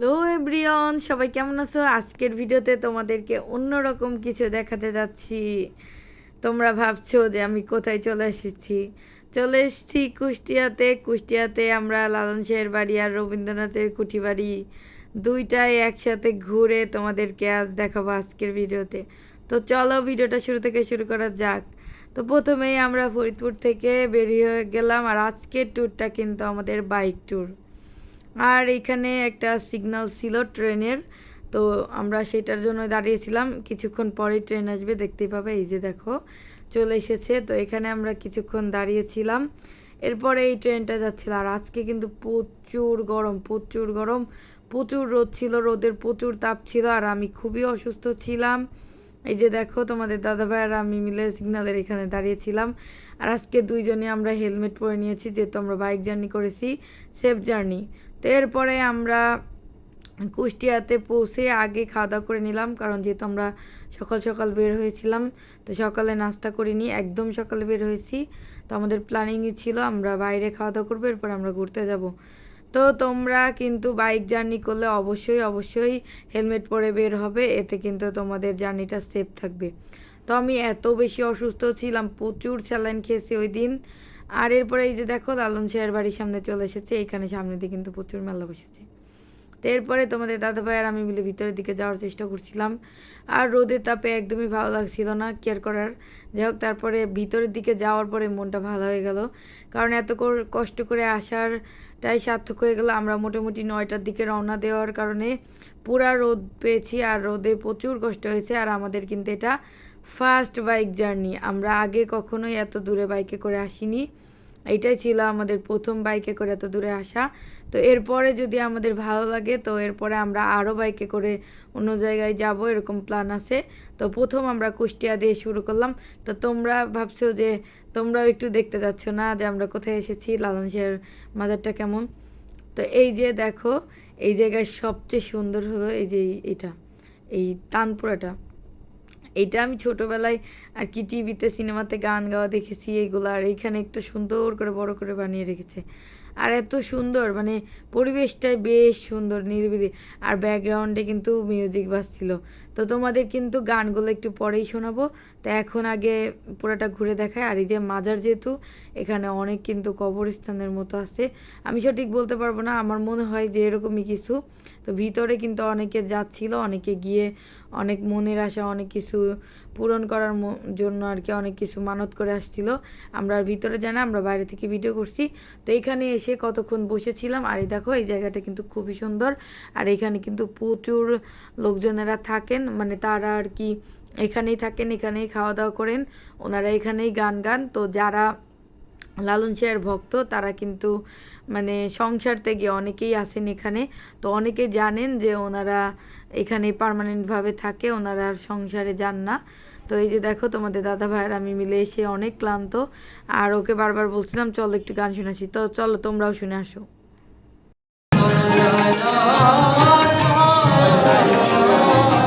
Hello everyone, সবাই কেমন আছো? আজকের ভিডিওতে তোমাদেরকে অন্যরকম কিছু দেখাতে যাচ্ছি। তোমরা ভাবছ যে আমি কোথায় চলে এসেছি? চলে এসেছি কুষ্টিয়াতে। কুষ্টিয়াতে আমরা লালন শাহের বাড়ি আর রবীন্দ্রনাথের কুঠি বাড়ি দুইটাই একসাথে ঘুরে তোমাদেরকে আজ দেখাবো আজকের ভিডিওতে। তো চলো ভিডিওটা শুরু থেকে শুরু করা যাক। তো প্রথমেই আমরা ফরিদপুর থেকে বেরিয়ে গেলাম আর আজকের ট্যুরটা কিন্তু আমাদের বাইক ট্যুর আর এখানে একটা সিগন্যাল ছিল ট্রেনের। তো আমরা সেটার জন্য দাঁড়িয়েছিলাম। কিছুক্ষণ পরে ট্রেন আসবে, দেখতেই পাবে। এই যে দেখো, চলে এসেছে। তো এখানে আমরা কিছুক্ষণ দাঁড়িয়েছিলাম। এরপরে এই ট্রেনটা যাচ্ছিল। আর আজকে কিন্তু প্রচুর গরম প্রচুর গরম। প্রচুর রোদ ছিল, রোদের প্রচুর তাপ ছিল। আর আমি খুবই অসুস্থ ছিলাম। এই যে দেখো, তোমাদের দাদা ভাই আর আমি মিলে সিগন্যালের এখানে দাঁড়িয়েছিলাম। আর আজকে দুইজনে আমরা হেলমেট পরে নিয়েছি, যেহেতু আমরা বাইক জার্নি করেছি সেফ জার্নি তো এরপরে আমরা কুষ্টিয়াতে পৌঁছে আগে খাওয়া দাওয়া করে নিলাম, কারণ যেহেতু আমরা সকাল সকাল বের হয়েছিলাম, তো সকালে নাস্তা করিনি একদম সকালে বের হয়েছি। তো আমাদের প্ল্যানিংই ছিল আমরা বাইরে খাওয়া দাওয়া করব, এরপর আমরা ঘুরতে যাব। তো তোমরা কিন্তু বাইক জার্নি করলে অবশ্যই অবশ্যই হেলমেট পরে বের হবে, এতে কিন্তু তোমাদের জার্নিটা সেফ থাকবে। তো আমি এত বেশি অসুস্থ ছিলাম, প্রচুর স্যালাইন খেয়েছি ওই দিন। আর এরপরে এই যে দেখো লালন শাহের বাড়ির সামনে চলে এসেছে এইখানে সামনে দিয়ে কিন্তু প্রচুর মেলা বসেছে। তো এরপরে তোমাদের দাদা ভাই আর আমি মিলে ভিতরের দিকে যাওয়ার চেষ্টা করছিলাম। আর রোদের তাপে একদমই ভালো লাগছিল না কেয়ার করার। যাই হোক, তারপরে ভিতরের দিকে যাওয়ার পরে মনটা ভালো হয়ে গেল। কারণ এত কষ্ট করে আসারটাই সার্থক হয়ে গেল। আমরা মোটামুটি নয়টার দিকে রওনা দেওয়ার কারণে পুরা রোদ পেয়েছি, আর রোদে প্রচুর কষ্ট হয়েছে। আর আমাদের কিন্তু এটা ফার্স্ট বাইক জার্নি আমরা আগে কখনোই এত দূরে বাইকে করে আসিনি। এটাই ছিল আমাদের প্রথম বাইকে করে এত দূরে আসা। তো এরপরে যদি আমাদের ভালো লাগে, তো এরপরে আমরা আরও বাইকে করে অন্য জায়গায় যাব, এরকম প্ল্যান আছে। তো প্রথম আমরা কুষ্টিয়া দিয়ে শুরু করলাম। তো তোমরা ভাবছ যে, তোমরাও একটু দেখতে যাচ্ছ না যে আমরা কোথায় এসেছি লালন শাহের মাজারটা কেমন? তো এই যে দেখো, এই জায়গায় সবচেয়ে সুন্দর হলো এই যে এটা এই তানপুরাটা। এইটা আমি ছোটোবেলায় আর কি টিভিতে, সিনেমাতে গান গাওয়া দেখেছি এইগুলো আর এইখানে একটু সুন্দর করে, বড় করে বানিয়ে রেখেছে। আর এত সুন্দর মানে পরিবেশটাই বেশ সুন্দর, নিরিবিলি। আর ব্যাকগ্রাউন্ডে কিন্তু মিউজিক বাজছিল। তো তোমাদের কিন্তু গানগুলো একটু পরেই শোনাবো। তো এখন আগে পুরোটা ঘুরে দেখায় আর এই যে মাজার যেহেতু, এখানে অনেক কিন্তু কবরস্থানের মতো আছে। আমি সঠিক বলতে পারব না, আমার মনে হয় যে এরকমই কিছু। তো ভিতরে কিন্তু অনেকে যাচ্ছিল, অনেকে গিয়ে অনেক মনের আশা, অনেক কিছু পূরণ করার জন্য আর কি অনেক কিছু মানত করে আসছিল। আমরা আর ভিতরে জানা আমরা বাইরে থেকে ভিডিও করছি। তো এখানে এসে কতক্ষণ বসেছিলাম, আর এই দেখো, এই জায়গাটা কিন্তু খুবই সুন্দর। আর এখানে কিন্তু প্রচুর লোকজনেরা থাকেন। মানে তারা আর কি এখানেই থাকেন, এখানেই খাওয়া দাওয়া করেন, ওনারা এখানেই গান গান। তো যারা লালন শাহের ভক্ত, তারা কিন্তু মানে সংসার থেকে অনেকেই আসেন এখানে। তো অনেকে জানেন যে ওনারা এখানে পার্মানেন্টভাবে থাকে, ওনারা আর সংসারে যান না। তো এই যে দেখো তোমাদের দাদা ভাইয়ের, আমি মিলে এসে অনেক ক্লান্ত। আর ওকে বারবার বলছিলাম, চলো একটু গান শোনাচ্ছি তো চলো তোমরাও শুনে আসো। এখানকার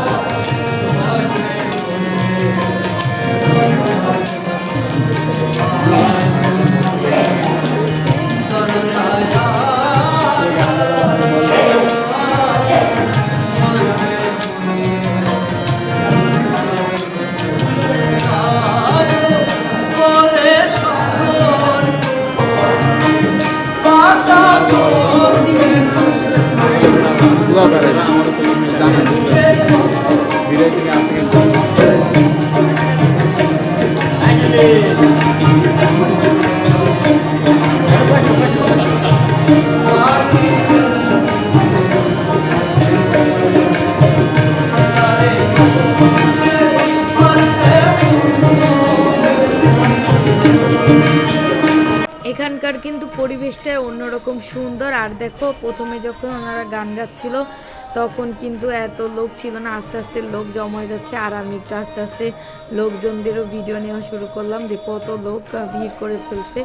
সুন্দর। আর দেখো, প্রথমে যখন ওনারা গান গাচ্ছিল, তখন কিন্তু এত লোক ছিল না, আস্তে আস্তে লোক জমা হয়ে যাচ্ছে। আর আমি একটু আস্তে আস্তে লোকজনদেরও ভিডিও নেওয়া শুরু করলাম যে কত লোক ভিড় করে ফেলছে।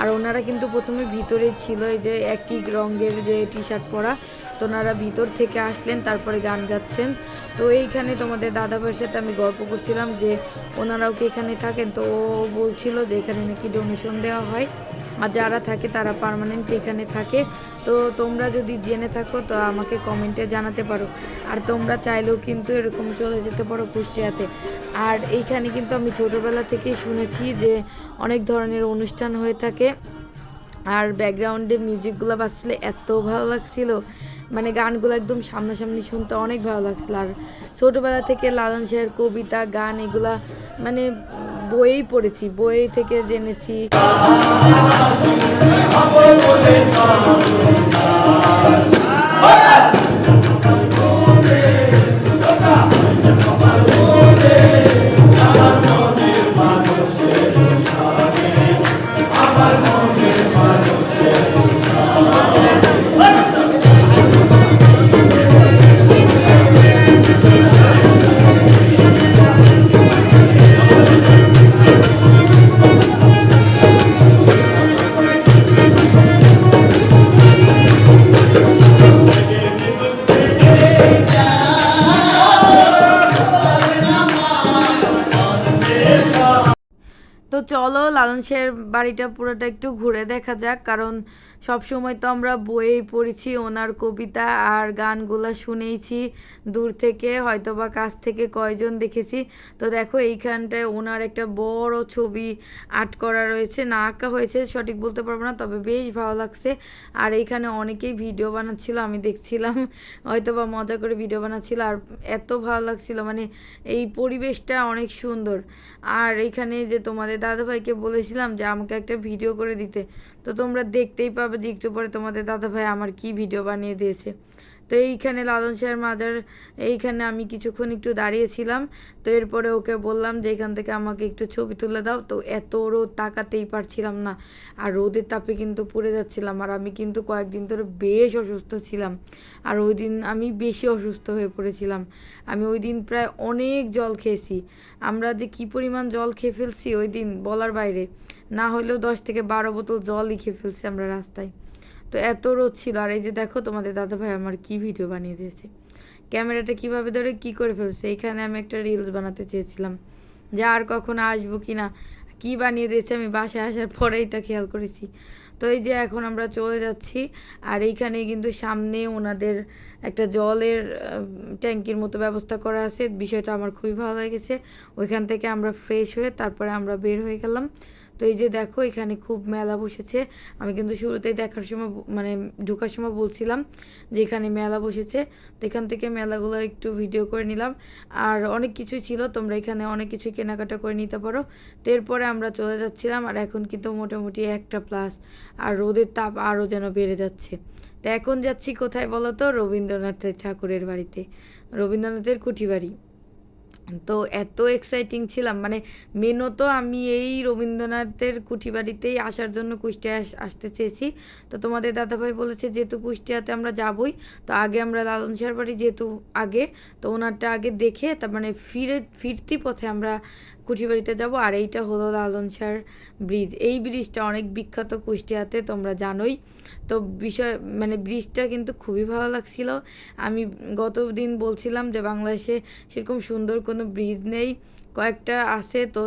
আর ওনারা কিন্তু প্রথমে ভিতরে ছিল, এই যে একই রঙের যে টি শার্ট পরা। তো ওনারা ভিতর থেকে আসলেন, তারপরে গান গাচ্ছেন। তো এইখানে তোমাদের দাদা ভাইয়ের সাথে আমি গল্প করছিলাম যে, ওনারাও কি এখানে থাকেন? তো ও বলছিল যে এখানে নাকি ডোনেশন দেওয়া হয়। আর যারা থাকে তারা পার্মানেন্ট এখানে থাকে। তো তোমরা যদি জেনে থাকো, তো আমাকে কমেন্টে জানাতে পারো। আর তোমরা চাইলেও কিন্তু এরকম চলে যেতে পারো কুষ্টিয়াতে। আর এইখানে কিন্তু আমি ছোটোবেলা থেকেই শুনেছি যে অনেক ধরনের অনুষ্ঠান হয়ে থাকে। আর ব্যাকগ্রাউন্ডে মিউজিকগুলো বাজছিল এত ভালো লাগছিল। মানে গানগুলো একদম সামনাসামনি শুনতে অনেক ভালো লাগছিল। আর ছোটোবেলা থেকে লালন শাহের কবিতা, গান এগুলা মানে বইয়েই পড়েছি বই থেকে জেনেছি। তো লালন শের বাড়িটা পুরোটা একটু ঘুরে দেখা যাক, কারণ সব সময় তো আমরা বইয়েই পড়েছি, ওনার কবিতা আর গানগুলো শুনেইছি, দূর থেকে হয়তো বা কাছ থেকে কয়জন দেখেছি। তো দেখো, এইখানটায় ওনার একটা বড় ছবি আর্ট করা রয়েছে, না আঁকা হয়েছে, সঠিক বলতে পারব না, তবে বেশ ভালো লাগছে। আর এইখানে অনেকেই ভিডিও বানাচ্ছিল, আমি দেখছিলাম হয়তো বা মজা করে ভিডিও বানাচ্ছিল, আর এত ভালো লাগছিল মানে এই পরিবেশটা অনেক সুন্দর। আর এইখানে যে তোমাদের দাদাভাইকে বলেছিলাম যে আমাকে একটা ভিডিও করে দিতে। তো তোমরা দেখতেই পাবে যে একটু পরে তোমাদের দাদাভাই আমার কি ভিডিও বানিয়ে দিয়েছে। তো এইখানে লালন শাহের মাজার, এইখানে আমি কিছুক্ষণ একটু দাঁড়িয়েছিলাম। তো এরপরে ওকে বললাম যে, এখান থেকে আমাকে একটু ছবি তুলে দাও। তো এত রোদ, তাকাতেই পারছিলাম না। আর রোদের তাপে কিন্তু পড়ে যাচ্ছিলাম। আর আমি কিন্তু কয়েকদিন ধরে বেশ অসুস্থ ছিলাম। আর ওই দিন আমি বেশি অসুস্থ হয়ে পড়েছিলাম। আমি ওই দিন প্রায় অনেক জল খেয়েছি। আমরা যে কি পরিমাণ জল খেয়ে ফেলছি ওই দিন বলার বাইরে। না হলেও দশ থেকে বারো বোতল জলই খেয়ে ফেলছি আমরা রাস্তায়। তো এত রোদ ছিল। আর এই যে দেখো তোমাদের দাদাভাই আমার কি ভিডিও বানিয়ে দিয়েছে। ক্যামেরাটা কীভাবে ধরে কি করে ফেলছে? এখানে আমি একটা রিলস বানাতে চেয়েছিলাম। যে আর কখনো আসব কি না? কী বানিয়ে দিয়েছে? আমি বাসায় আসার পরে এটা খেয়াল করেছি। তো এই যে এখন আমরা চলে যাচ্ছি। আর এইখানে কিন্তু সামনে ওনাদের একটা জলের ট্যাঙ্কির মতো ব্যবস্থা করা আছে। বিষয়টা আমার খুবই ভালো লেগেছে। ওইখান থেকে আমরা ফ্রেশ হয়ে তারপরে আমরা বের হয়ে গেলাম। তো এই যে দেখো, এখানে খুব মেলা বসেছে। আমি কিন্তু শুরুতেই দেখার সময় মানে ঢোকার সময় বলছিলাম যে এখানে মেলা বসেছে। তো এখান থেকে মেলাগুলো একটু ভিডিও করে নিলাম। আর অনেক কিছুই ছিল, তোমরা এখানে অনেক কিছুই কেনাকাটা করে নিতে পারো। তো এরপরে আমরা চলে যাচ্ছিলাম আর এখন কিন্তু মোটামুটি একটা প্লাস আর রোদের তাপ আরও যেন বেড়ে যাচ্ছে। তো এখন যাচ্ছি কোথায় বলো তো রবীন্দ্রনাথ ঠাকুরের বাড়িতে। রবীন্দ্রনাথের কুঠি বাড়ি তো এত এক্সাইটিং ছিলাম। মানে মেনত আমি এই রবীন্দ্রনাথের কুঠিবাড়িতেই আসার জন্য কুষ্টিয়া আসতে চেয়েছি। তো তোমাদের দাদাভাই বলেছে, যেহেতু কুষ্টিয়াতে আমরা যাবই, তো আগে আমরা লালন শাহর বাড়ি যেহেতু আগে, তো ওনারটা আগে দেখে তার মানে ফিরে ফিরতি পথে আমরা কুঠিবাড়িতে যাব, আর এইটা হলো লালন শাহর ব্রিজ। এই ব্রিজটা অনেক বিখ্যাত কুষ্টিয়াতে, তোমরা জানোই। তো বিষয় মানে ব্রিজটা কিন্তু খুবই ভালো লাগছিল। আমি গত দিন বলছিলাম যে বাংলাদেশে সেরকম সুন্দর কোনো ব্রিজ নেই। কয়েকটা আছে, তো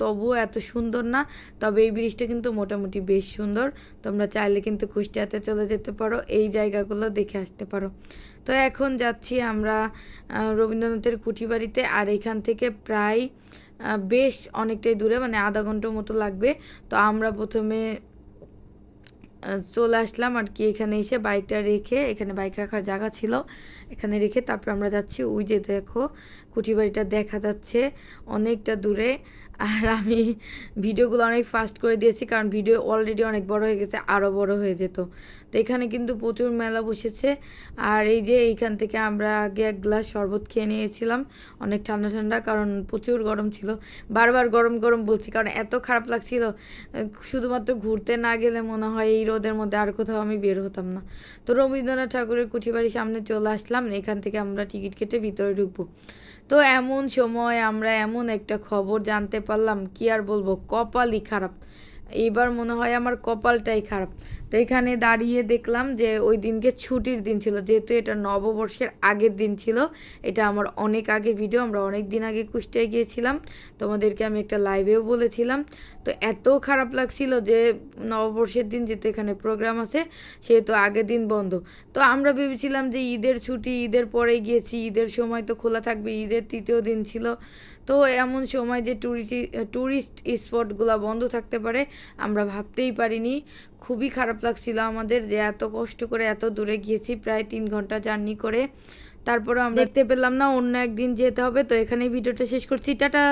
তবুও এত সুন্দর না। তবে এই ব্রিজটা কিন্তু মোটামুটি বেশ সুন্দর। তোমরা চাইলে কিন্তু কুষ্টিয়াতে চলে যেতে পারো, এই জায়গাগুলো দেখে আসতে পারো। তো এখন যাচ্ছি আমরা রবীন্দ্রনাথের কুঠিবাড়িতে, আর এখান থেকে প্রায় বেশ অনেকটাই দূরে মানে আধা ঘণ্টার মতো লাগবে। তো আমরা প্রথমে চলে আসলাম আর কি এখানে এসে বাইকটা রেখে, এখানে বাইক রাখার জায়গা ছিল। এখানে রেখে তারপর আমরা যাচ্ছি। ওই যে দেখো কুঠিবাড়িটা দেখা যাচ্ছে অনেকটা দূরে। আর আমি ভিডিওগুলো অনেক ফাস্ট করে দিয়েছি, কারণ ভিডিও অলরেডি অনেক বড় হয়ে গেছে আরও বড় হয়ে যেত। তো এখানে কিন্তু প্রচুর মেলা বসেছে। আর এই যে এইখান থেকে আমরা আগে এক গ্লাস শরবত খেয়ে নিয়েছিলাম। অনেক ঠান্ডা ঠান্ডা, কারণ প্রচুর গরম ছিল। বারবার গরম গরম বলছি, কারণ এত খারাপ লাগছিল। শুধুমাত্র ঘুরতে না গেলে মনে হয় এই রোদের মধ্যে আর কোথাও আমি বের হতাম না। তো রবীন্দ্রনাথ ঠাকুরের কুঠিবাড়ির সামনে চলে আসলাম। এখান থেকে আমরা টিকিট কেটে ভিতরে ঢুকবো। তো এমন সময় আমরা এমন একটা খবর জানতে পারলাম, কি আর বলব, কপালই খারাপ। এবার মনে হয় আমার কপালটাই খারাপ। তো এখানে দাঁড়িয়ে দেখলাম যে ওই দিনকে ছুটির দিন ছিল, যেহেতু এটা নববর্ষের আগের দিন ছিল, এটা আমার অনেক আগের ভিডিও আমরা অনেক দিন আগে কুষ্টিয়ায় গিয়েছিলাম, তোমাদেরকে আমি একটা লাইভেও বলেছিলাম। তো এত খারাপ লাগছিল যে নববর্ষের দিন যেহেতু এখানে প্রোগ্রাম আছে, সেহেতু আগের দিন বন্ধ। তো আমরা ভেবেছিলাম যে ঈদের ছুটি, ঈদের পরে গিয়েছি, ঈদের সময় তো খোলা থাকবে, ঈদের তৃতীয় দিন ছিল। তো এমন সময় যে টুরিস্ট ট্যুরিস্ট স্পটগুলো বন্ধ থাকতে পারে আমরা ভাবতেই পারিনি। খুবই খারাপ লাগছিল আমাদের যে এত কষ্ট করে এত দূরে গিয়েছি প্রায় তিন ঘণ্টা জার্নি করে। তারপরে আমরা দেখতে পেলাম না অন্য একদিন যেতে হবে। তো এখানেই ভিডিওটা শেষ করছি। টাটা!